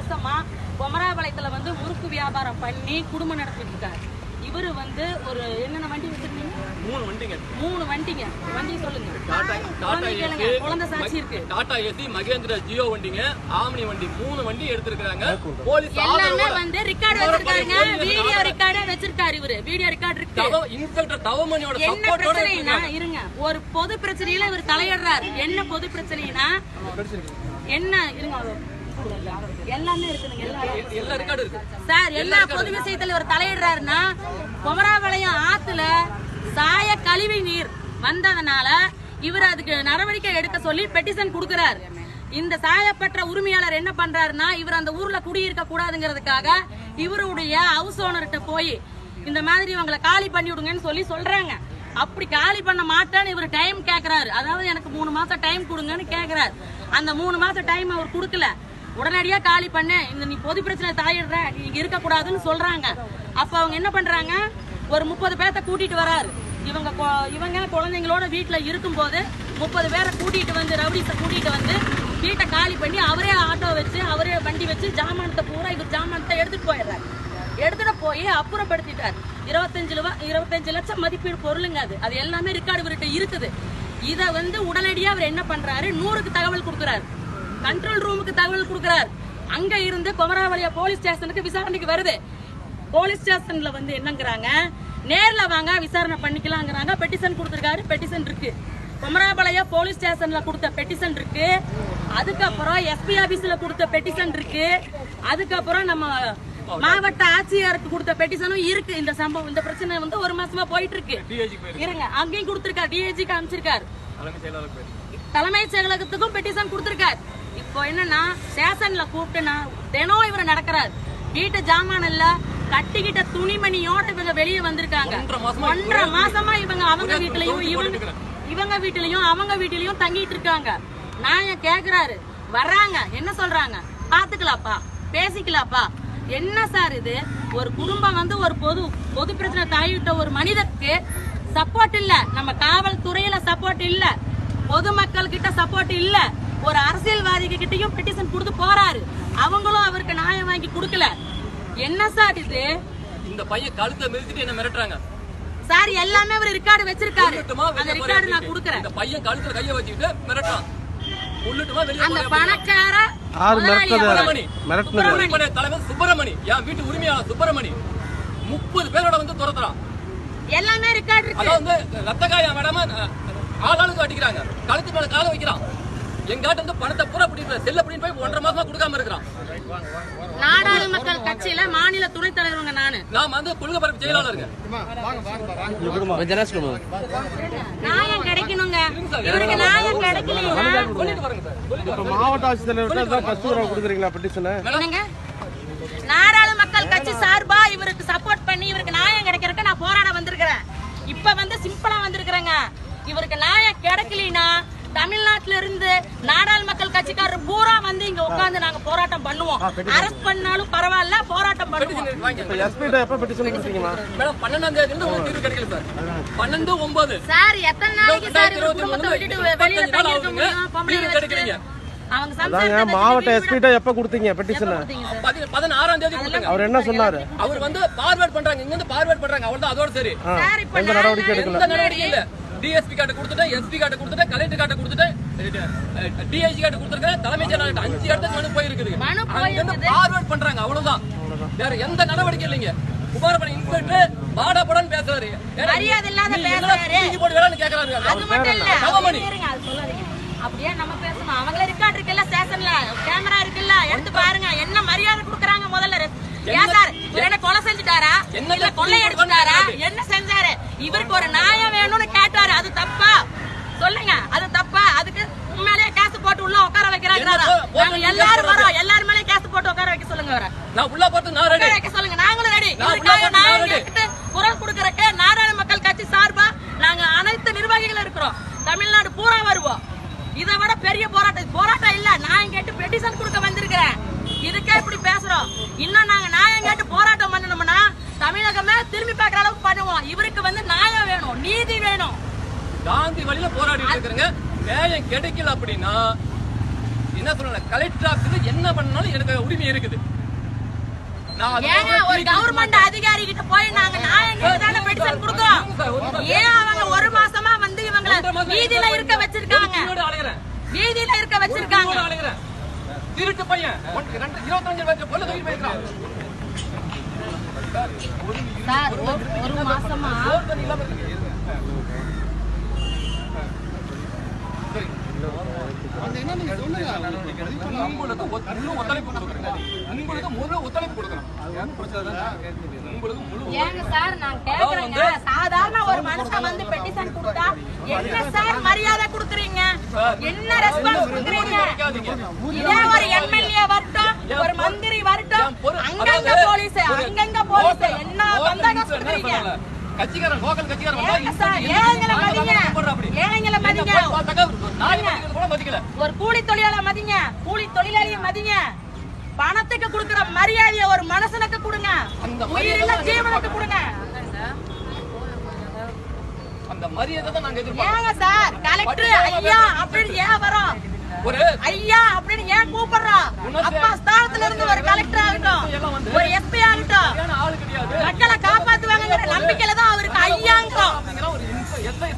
வருஷமா பொமராபாளையத்துல வந்து முறுக்கு வியாபாரம் பண்ணி குடும்பம் நடத்திட்டு இருக்காரு. இவரு வந்து ஒரு என்னென்ன வண்டி வச்சிருக்கீங்க? மூணு வண்டிங்க. மூணு வண்டிங்க. வண்டி சொல்லுங்க. டாடா டாடா குழந்தை கேளுங்க. ஏசி குழந்தை சாட்சி இருக்கு. டாடா ஏசி மகேந்திரா ஜியோ வண்டிங்க ஆம்னி வண்டி மூணு வண்டி எடுத்திருக்காங்க போலீஸ் எல்லாமே வந்து ரெக்கார்டு வச்சிருக்காங்க. வீடியோ ரெக்கார்டே வச்சிருக்காரு இவரு. வீடியோ ரெக்கார்டு இருக்கு. தவ இன்ஸ்பெக்டர் தவமணியோட என்ன சப்போர்ட்டோட இருங்க. ஒரு பொது பிரச்சனையில இவர் தலையிடுறாரு. என்ன பொது பிரச்சனைனா என்ன இருங்க எல்லாமே இருக்குதுங்க எல்லாமே எல்லா ரெக்கார்டு இருக்கு. சார் எல்லா பொது விஷயத்துல இவர் தலையிடுறாருன்னா குமராபாளையம் ஆத்துல சாய கழிவு நீர் வந்ததுனால இவர் அதுக்கு நடவடிக்கை எடுக்க சொல்லி பெட்டிஷன் கொடுக்கிறார். இந்த சாயப்பற்ற உரிமையாளர் என்ன பண்றாருன்னா இவர் அந்த ஊர்ல குடியிருக்க கூடாதுங்கிறதுக்காக இவருடைய ஹவுஸ் ஓனர்கிட்ட போய் இந்த மாதிரி இவங்களை காலி பண்ணி விடுங்கன்னு சொல்லி சொல்றாங்க. அப்படி காலி பண்ண மாட்டேன்னு இவர் டைம் கேக்குறாரு. அதாவது எனக்கு மூணு மாசம் டைம் கொடுங்கன்னு கேக்குறாரு. அந்த மூணு மாசம் டைம் அவர் கொடுக்கல. உடனடியா காலி பண்ண. இந்த நீ பொது பிரச்சனை தாயிடுற நீ இங்க இருக்க கூடாதுன்னு சொல்றாங்க. அப்ப அவங்க என்ன பண்றாங்க? ஒரு முப்பது பேர்த்த கூட்டிட்டு வராரு. இவங்க கொ- இவங்க குழந்தைங்களோட வீட்டுல இருக்கும்போது முப்பது பேரை கூட்டிட்டு வந்து ரவுடிஸை கூட்டிட்டு வந்து வீட்டை காலி பண்ணி அவரே ஆட்டோ வச்சு அவரே வண்டி வச்சு ஜாமானத்தை பூரா இவர் ஜாமானத்தை எடுத்துட்டு போயிடுறாரு. எடுத்துட்டு போய் அப்புறப்படுத்திட்டார். இருபத்தஞ்சு ரூபா இருபத்தஞ்சு லட்சம் மதிப்பீடு பொருளுங்க அது. அது எல்லாமே ரெக்கார்டு இவர்கிட்ட இருக்குது. இதை வந்து உடனடியாக அவர் என்ன பண்றாரு? நூறுக்கு தகவல் கொடுக்குறாரு. கண்ட்ரோல் ரூமுக்கு தகவல் கொடுக்குறாரு. அங்க இருந்து குமராவளியா போலீஸ் ஸ்டேஷனுக்கு விசாரணைக்கு வருது. போலீஸ் ஸ்டேஷன்ல வந்து என்னங்கிறாங்க? நேர்ல வாங்க விசாரணை பண்ணிக்கலாங்கிறாங்க. பெட்டிஷன் கொடுத்துருக்காரு பெட்டிஷன் இருக்கு. குமராபாளைய போலீஸ் ஸ்டேஷன்ல கொடுத்த பெட்டிஷன் இருக்கு. அதுக்கப்புறம் எஸ்பி ஆபீஸ்ல கொடுத்த பெட்டிஷன் இருக்கு. அதுக்கப்புறம் நம்ம மாவட்ட ஆட்சியருக்கு கொடுத்த பெட்டிஷனும் இருக்கு. இந்த சம்பவம் இந்த பிரச்சனை வந்து ஒரு மாசமா போயிட்டு இருக்கு. இருங்க அங்கேயும் கொடுத்திருக்காரு டிஐஜிக்கு போயிருக்கு. தலைமைச் செயலகத்துக்கும் பெட்டிஷன் கொடுத்திருக்காரு. இப்போ என்னன்னா ஸ்டேஷன்ல கூப்பிட்டு நான் தினம் இவர் நடக்கிறார். வீட்டு ஜாமான் இல்ல கட்டிக்கிட்ட துணிமணியோட இவங்க வெளியே வந்திருக்காங்க. ஒன்றரை மாசமா இவங்க அவங்க வீட்டுலயும் இவங்க இவங்க வீட்டுலயும் அவங்க வீட்டுலயும் தங்கிட்டு இருக்காங்க. நான் கேக்குறாரு. வர்றாங்க. என்ன சொல்றாங்க? பாத்துக்கலாப்பா. பேசிக்கலாப்பா. என்ன சார் இது? ஒரு குடும்பம் வந்து ஒரு பொது பொது பிரச்சனை தாயிட்ட ஒரு மனிதருக்கு சப்போர்ட் இல்ல. நம்ம காவல்துறையில சப்போர்ட் இல்ல. பொதுமக்கள் கிட்ட சப்போர்ட் இல்ல. ஒரு அரசியல்வாதி கிட்டயும் பெட்டிஷன் கொடுத்து போறாரு. அவங்களும் அவருக்கு நியாயம் வாங்கி கொடுக்கல. என்ன சார் இது? இந்த பையன் கழுத்தை மிதிச்சிட்டு என்ன மிரட்டுறாங்க. சார் எல்லாமே அவர் ரெக்கார்டு வச்சிருக்காரு. அந்த ரெக்கார்டு நான் கொடுக்கறேன். இந்த பையன் கழுத்துல கைய வச்சுக்கிட்டு மிரட்டுறான். உள்ளட்டுமா வெளியே அந்த பணக்கார ஆறு மிரட்டது சுப்பிரமணி. தலைவர் சுப்பிரமணி. என் வீட்டு உரிமையாளர் சுப்பிரமணி. முப்பது பேரோட வந்து துரத்துறான். எல்லாமே ரெக்கார்டு இருக்கு. அதான் வந்து ரத்த அடிக்கிறாங்க கழுத்து மேல கால வைக்கிறான். எங்காட்ட வந்து பணத்தை பூரா பிடிக்கிற செல்ல பிடின்னு போய் ஒன்றரை மாசமா கொடுக்காம இருக்கிறான். நாடாளு மக்கள் கட்சியில மாநில துணைத் தலைவருங்க நானு. நாம வந்து கொள்கை பரப்பு செயலாளருங்க. நியாயம் கிடைக்கணுங்க. இவருக்கு நியாயம் கிடைக்கலையா. சொல்லிட்டு இப்போ மாவட்ட ஆட்சித்தலைவர்கிட்ட தான் கஸ்தூரா கொடுக்குறீங்களா பெட்டிஷனை? நாடாளு அரெஸ்ட் பண்ணாலும் பரவாயில்ல போராட்டம் பண்ணுவோம். வரேன். வாங்கிக்கோங்க. இப்போ எஸ்பிகிட்ட எப்போ பெட்டிஷன் கொடுத்தீங்களா மேடம் பன்னெண்டாம் தேதி இருந்து உங்களுக்கு தீர்வு கிடைக்கல சார். எத்தனை நாளைக்கு சார் குடும்பத்தை விட்டுட்டு வெளியில தங்கி இருக்க. முடியும் பொம்பளை கிடைக்கிறீங்க. மாவட்ட எஸ்பிகிட்ட எப்போ கொடுத்தீங்க பெட்டிஷனை பதினாறாம் தேதி கொடுத்துங்க. அவர் என்ன சொன்னாரு? அவர் வந்து பார்வேர்ட் பண்றாங்க இங்க இருந்து பார்வேர்ட் பண்றாங்க அவ்வளவுதான் அதோட சரி. ஆ, சார், இப்ப எந்த நடவடிக்கை எடுக்கல? டிஎஸ்பி கார்டு கொடுத்துட்டேன் எஸ்பி கார்டு கொடுத்துட்டேன் கலெக்டர் கார்டு கொடுத்துட்டேன் டிஐஜி கார்டு கொடுத்துருக்கேன் தலைமைச் செயலாளர் அஞ்சு இடத்துக்கு மனு போயிருக்குது. மனு அங்க இருந்து போயிருக்குது. பார்வேர்ட் பண்றாங்க. அவ்வளவுதான். வேற எந்த நடவடிக்கை இல்லைங்க. குமாரபணி இன்ஸ்பெக்டர் பாடா படன்னு பேசுறாரு மரியாதை இல்லாத பேசுறாரு. போட்டு வேலைன்னு கேக்குறாரு. அது மட்டும் இல்ல. சொல்லாதீங்க. அப்படியே நம்ம பேசணும். அவங்கள ரெக்கார்ட் இருக்குல்ல ஸ்டேஷன்ல கேமரா இருக்குல்ல. எடுத்து பாருங்க. என்ன மரியாதை கொடுக்கறாங்க முதல்ல? ஏன் சார் இவர் என்ன கொலை செஞ்சுட்டாரா? என்ன இல்ல கொள்ளை அடிச்சுட்டாரா? என்ன செஞ்சாரு? இவருக்கு ஒரு நியாயம் வேணும்னு கேட்டாரு. அது தப்பா சொல்லுங்க அது தப்பா அதுக்கு உண்மையிலேயே கேஸ் போட்டு உள்ள உட்கார வைக்கிறாங்க என்ன போ- போட்டு நாங்க உள்ள எல்லாரும் வரோம். எல்லாரும் மேலயும் கேஸ் போட்டு உட்கார வைக்க சொல்லுங்க அவரை. நான் உள்ள பார்த்து நான் ரெடி வைக்க சொல்லுங்க. நாங்களும் ரெடி நான் இதுக்காக. கேட்டு குரல் கொடுக்கறக்கு நாடாளு மக்கள் கட்சி சார்பா நாங்க அனைத்து நிர்வாகிகள் இருக்கிறோம். தமிழ்நாடு பூரா வருவோம். இதை விட பெரிய போராட்டம். போராட்டம் இல்ல. நான் கேட்டு பெட்டிஷன் கொடுக்க வந்திருக்கிறேன். இதுக்கே இப்படி பேசுறோம். இன்னும் நாங்க நியாயம் கேட்டு போராட்டம் பண்ணணும்னா தமிழகமே திரும்பி பார்க்குற அளவுக்கு பண்ணுவோம். இவருக்கு வந்து நியாயம் வேணும். நீதி வேணும். காந்தி வழியில போராடிட்டு இருக்கிறேங்க. நியாயம் கிடைக்கல அப்படின்னா என்ன சொல்லல? கலெக்டர் ஆஃபீஸ்ல என்ன பண்ணாலும் எனக்கு உரிமை இருக்குது. ஏங்க ஒரு கவர்மெண்ட் அதிகாரி கிட்ட போய் நாங்க நியாயம் தானே பெட்டிஷன் கொடுக்கோம். ஏன் அவங்க ஒரு மாசமா வந்து இவங்கள வீதியில இருக்க வச்சிருக்காங்க? வீதியில இருக்க வச்சிருக்காங்க. திருட்டு பையன். இருபத்தஞ்சு வயசு பொண்ணு தூக்கி போயிருக்கான் ஒரு மாசமா? உங்களுக்கு ஒத்- முழு ஒத்துழைப்பு கொடுக்குறேன் உங்களுக்கு முழு ஒத்துழைப்பு கொடுக்குறேன் உங்களுக்கு முழு ஏங்க சார் நான் கேக்குறேங்க. சாதாரண ஒரு மனுஷன் வந்து பெட்டிஷன் கொடுத்தா என்ன சார் மரியாதை கொடுக்குறீங்க? என்ன ரெஸ்பான்ஸ் கொடுக்குறீங்க? இதே ஒரு எம்எல்ஏ வரட்டும் ஒரு மந்திரி வரட்டும் அங்கங்க போலீஸ் அங்கங்க போலீஸ் என்ன பந்தாங்க கொடுக்குறீங்க கட்சிக்காரன் லோக்கல் ஒரு கூலி தொழிலாளர் மதிங்க. கூலி தொழிலாளிய மதிங்க. பணத்துக்கு கொடுக்கிற மரியாதையை ஒரு மனுஷனுக்கு கொடுங்க. அந்த உயிரில்ல ஜீவனுக்கு கொடுங்க. அந்த மரியாதை தான் நாங்க சார் கலெக்டர் ஐயா அப்படின்னு ஏன் வரோம்? ஒரு ஐயா அப்படின்னு ஏன் கூப்பிடுறோம்? அப்பா ஸ்தானத்துல இருந்து ஒரு கலெக்டர் ஆகட்டும். ஒரு எஸ்பி ஆகட்டும். நடத்துவாங்க நம்பிக்கையில தான் அவருக்கு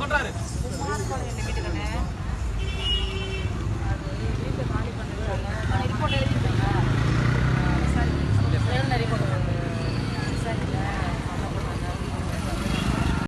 பண்றாரு